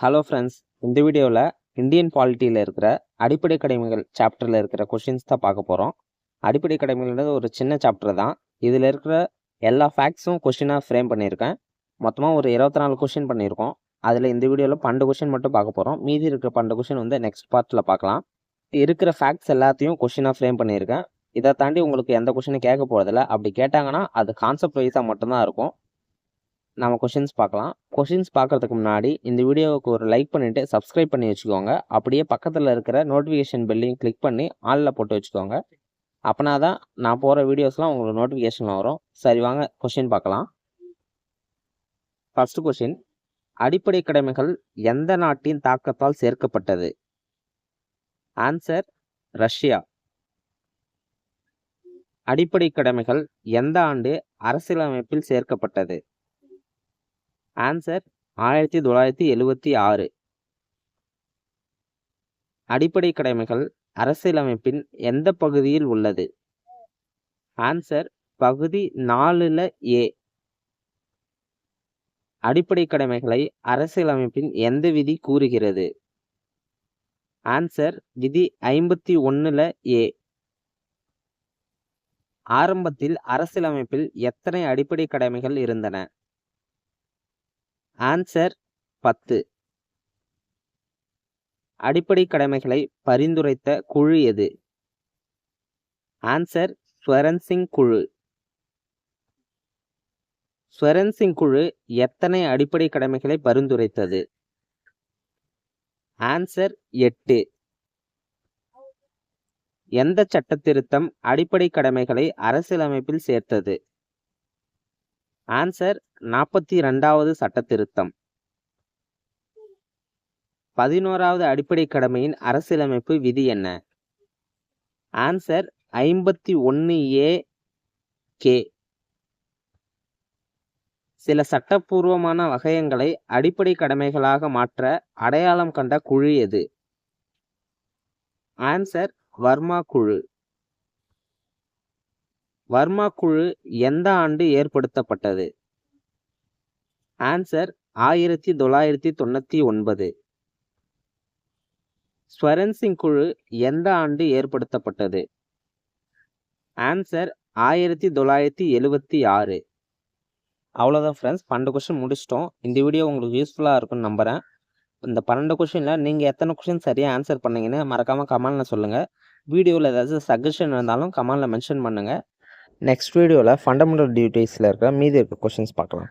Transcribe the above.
Hello friends இந்த வீடியோவில் Indian பாலிட்டியில் இருக்கிற அடிப்படை கடமைகள் சாப்டரில் இருக்கிற கொஷின்ஸ் தான் பார்க்க போகிறோம் அடிப்படை கடமைகள்ன்றது ஒரு சின்ன சாப்டர் தான். இதில் இருக்கிற எல்லா ஃபேக்ட்ஸும் கொஷினாக ஃப்ரேம் பண்ணியிருக்கேன். மொத்தமாக ஒரு இருபத்தி நாலு கொஷின் பண்ணியிருக்கோம். அதில் இந்த வீடியோவில் பன்னெண்டு கொஷின் மட்டும் பார்க்க போகிறோம் மீதி இருக்கிற பன்னெண்டு கொஷின் வந்து நெக்ஸ்ட் பார்ட்டில் பார்க்கலாம். இருக்கிற ஃபேக்ட்ஸ் எல்லாத்தையும் கொஷினாக ஃப்ரேம் பண்ணியிருக்கேன். இதை தாண்டி உங்களுக்கு எந்த கொஷினும் கேட்க போகிறதில்ல அப்படி கேட்டாங்கன்னா அது கான்செப்ட் வைஸாக மட்டும்தான் இருக்கும். நம்ம கொஷின்ஸ் பார்க்கலாம். கொஷின்ஸ் பார்க்குறதுக்கு முன்னாடி இந்த வீடியோவுக்கு ஒரு லைக் பண்ணிவிட்டு சப்ஸ்கிரைப் பண்ணி வச்சுக்கோங்க. அப்படியே பக்கத்தில் இருக்கிற நோட்டிஃபிகேஷன் பெல்லையும் கிளிக் பண்ணி ஆளில் போட்டு வச்சுக்கோங்க. அப்போனா தான் நான் போகிற வீடியோஸ்லாம் உங்களுக்கு நோட்டிஃபிகேஷனில் வரும். சரி வாங்க கொஷின் பார்க்கலாம். ஃபஸ்ட்டு கொஷின் அடிப்படை கடமைகள் எந்த நாட்டின் தாக்கத்தால் சேர்க்கப்பட்டது? Answer Russia. அடிப்படை கடமைகள் எந்த ஆண்டு அரசியலமைப்பில் சேர்க்கப்பட்டது? ஆன்சர் ஆயிரத்தி தொள்ளாயிரத்தி எழுவத்தி ஆறு. அடிப்படை கடமைகள் அரசியலமைப்பின் எந்த பகுதியில் உள்ளது? ஆன்சர் பகுதி நாலுல ஏ அடிப்படை கடமைகளை அரசியலமைப்பின் எந்த விதி கூறுகிறது? ஆன்சர் விதி ஐம்பத்தி ஒன்னுல ஏ ஆரம்பத்தில் அரசியலமைப்பில் எத்தனை அடிப்படை கடமைகள் இருந்தன? ஆன்சர் பத்து. அடிப்படை கடமைகளை பரிந்துரைத்த குழு எது? ஆன்சர் ஸ்வரன்சிங் குழு. ஸ்வரன்சிங் குழு எத்தனை அடிப்படை கடமைகளை பரிந்துரைத்தது? ஆன்சர் எட்டு. எந்த சட்ட திருத்தம் அடிப்படை கடமைகளை அரசியலமைப்பில் சேர்த்தது? ஆன்சர் நாற்பத்தி ரெண்டாவது சட்டத்திருத்தம். பதினோராவது அடிப்படை கடமையின் அரசியலமைப்பு விதி என்ன? ஆன்சர் ஐம்பத்தி ஒன்று ஏ கே சில சட்டப்பூர்வமான வகையங்களை அடிப்படை கடமைகளாக மாற்ற அடையாளம் கண்ட குழு எது? ஆன்சர் வர்மா குழு. வர்மா குழு எந்த ஆண்டு ஏற்படுத்தப்பட்டது? ஆன்சர் ஆயிரத்தி தொள்ளாயிரத்தி தொண்ணூற்றி ஒன்பது. ஸ்வரன்சிங் குழு எந்த ஆண்டு ஏற்படுத்தப்பட்டது? ஆன்சர் ஆயிரத்தி தொள்ளாயிரத்தி எழுவத்தி ஆறு. அவ்வளோதான் ஃப்ரெண்ட்ஸ் பன்னெண்டு கொஷின் முடிச்சிட்டோம். இந்த வீடியோ உங்களுக்கு யூஸ்ஃபுல்லாக இருக்கும்னு நம்புகிறேன் இந்த பன்னெண்டு கொஷினில் நீங்கள் எத்தனை கொஷின் சரியாக ஆன்சர் பண்ணீங்கன்னு மறக்காமல் கமெண்டில் சொல்லுங்கள் வீடியோவில் ஏதாச்சும் சஜஷன் இருந்தாலும் கமெண்டில் மென்ஷன் பண்ணுங்கள் நெக்ஸ்ட் வீடியோவில் ஃபண்டமெண்டல் டியூட்டிஸில் இருக்கிற மீதி இருக்க கொஷின்ஸ் பார்க்கலாம்.